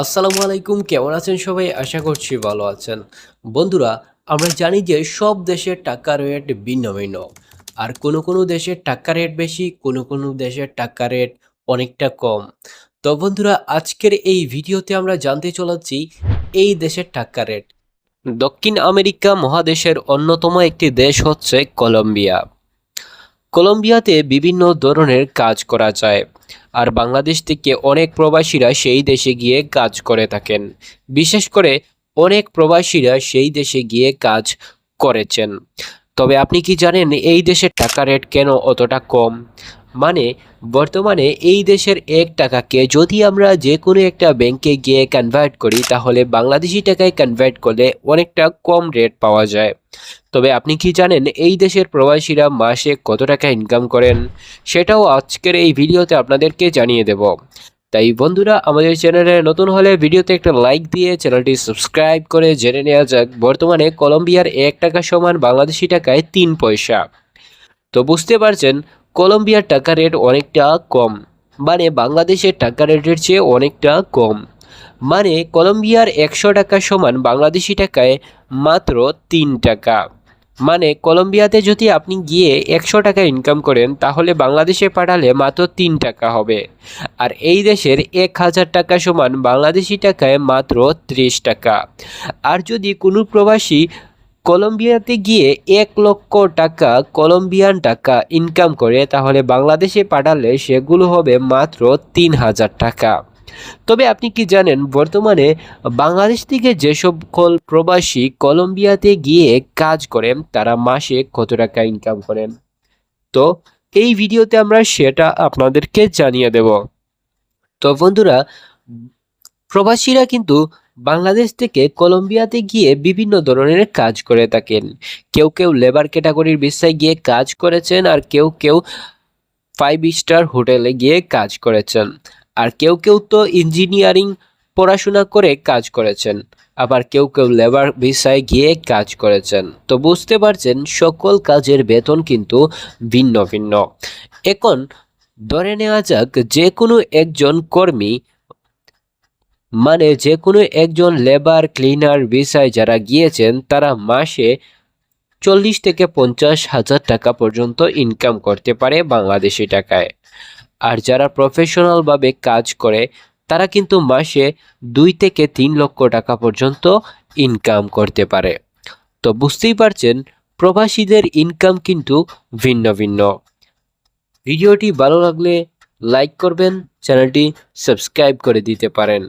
আসসালামু আলাইকুম, কেমন আছেন সবাই? আশা করছি ভালো আছেন। বন্ধুরা, আমরা জানি যে সব দেশের টাকা রেট ভিন্ন ভিন্ন। আর কোনো কোনো দেশের টাকা রেট বেশি, কোনো কোনো দেশের টাকা রেট অনেকটা কম। তো বন্ধুরা, আজকের এই ভিডিওতে আমরা জানতে চলেছি এই দেশের টাকা রেট। দক্ষিণ আমেরিকা মহাদেশের অন্যতম একটি দেশ হচ্ছে কলম্বিয়া। কলম্বিয়াতে বিভিন্ন ধরনের কাজ করা যায়। আর বাংলাদেশ থেকে অনেক প্রবাসীরা সেই দেশে গিয়ে কাজ করে থাকেন। বিশেষ করে অনেক প্রবাসীরা সেই দেশে গিয়ে কাজ করেছেন। তবে আপনি কি জানেন এই দেশের টাকা রেট কেন অতটা কম? মানে বর্তমানে এই দেশের এক টাকাকে যদি আমরা যে কোনো একটা ব্যাংকে গিয়ে কনভার্ট করি, তাহলে বাংলাদেশি টাকায় কনভার্ট করলে অনেকটা কম রেট পাওয়া যায়। তবে আপনি কি জানেন, এই দেশের প্রবাসীরা মাসে কত টাকা ইনকাম করেন? সেটাও আজকের এই ভিডিওতে আপনাদেরকে জানিয়ে দেব। তাই বন্ধুরা, আমাদের চ্যানেলে নতুন হলে ভিডিওতে একটা লাইক দিয়ে চ্যানেলটি সাবস্ক্রাইব করে জেনে নেওয়া যাক, বর্তমানে কলম্বিয়ার এক টাকা সমান বাংলাদেশি টাকায় তিন পয়সা। তো বুঝতে পারছেন কলম্বিয়ার টাকা রেট অনেকটা কম। মানে বাংলাদেশের টাকা রেটের চেয়ে অনেকটা কম। মানে কলম্বিয়ার একশো টাকা সমান বাংলাদেশি টাকায় মাত্র তিন টাকা। মানে কলম্বিয়াতে যদি আপনি গিয়ে একশো টাকা ইনকাম করেন, তাহলে বাংলাদেশে পাঠালে মাত্র তিন টাকা হবে। আর এই দেশের এক হাজার টাকা সমান বাংলাদেশি টাকায় মাত্র ত্রিশ টাকা। আর যদি কোনো প্রবাসী কলম্বিয়াতে গিয়ে এক লক্ষ টাকা, কলম্বিয়ান টাকা ইনকাম করে, তাহলে বাংলাদেশে পাঠালে সেগুলো হবে মাত্র তিন হাজার টাকা। তবে আপনি কি জানেন, বর্তমানে বাংলাদেশ থেকে যে সকল প্রবাসী কলম্বিয়াতে গিয়ে কাজ করেন, তারা মাসে কত টাকা ইনকাম করেন? তো এই ভিডিওতে আমরা সেটা আপনাদেরকে জানিয়ে দেব। তো বন্ধুরা প্রবাসীরা কিন্তু বাংলাদেশ থেকে কলম্বিয়াতে গিয়ে বিভিন্ন ধরনের কাজ করে থাকেন। কেউ কেউ লেবার ক্যাটাগরির বিষয়ে গিয়ে কাজ করেছেন আর কেউ কেউ ফাইভ স্টার হোটেলে গিয়ে কাজ করেছেন। আর কেউ কেউ তো ইঞ্জিনিয়ারিং পড়াশোনা করে কাজ করেছেন, আবার কেউ কেউ লেবার ভিসায় গিয়ে কাজ করেছেন। তো বুঝতে পারছেন, সকল কাজের বেতন কিন্তু ভিন্ন ভিন্ন। এখন ধরে নেওয়া যাক যে কোনো একজন কর্মী মানে যে কোনো একজন লেবার ক্লিনার ভিসায় যারা গিয়েছেন, তারা মাসে চল্লিশ থেকে পঞ্চাশ হাজার টাকা পর্যন্ত ইনকাম করতে পারে বাংলাদেশি টাকায়। আর যারা প্রফেশনালভাবে কাজ করে, তারা কিন্তু মাসে দুই থেকে তিন লক্ষ টাকা পর্যন্ত ইনকাম করতে পারে। তো বুঝতেই পারছেন, প্রবাসীদের ইনকাম কিন্তু ভিন্ন ভিন্ন। ভিডিওটি ভালো লাগলে লাইক করবেন, চ্যানেলটি সাবস্ক্রাইব করে দিতে পারেন।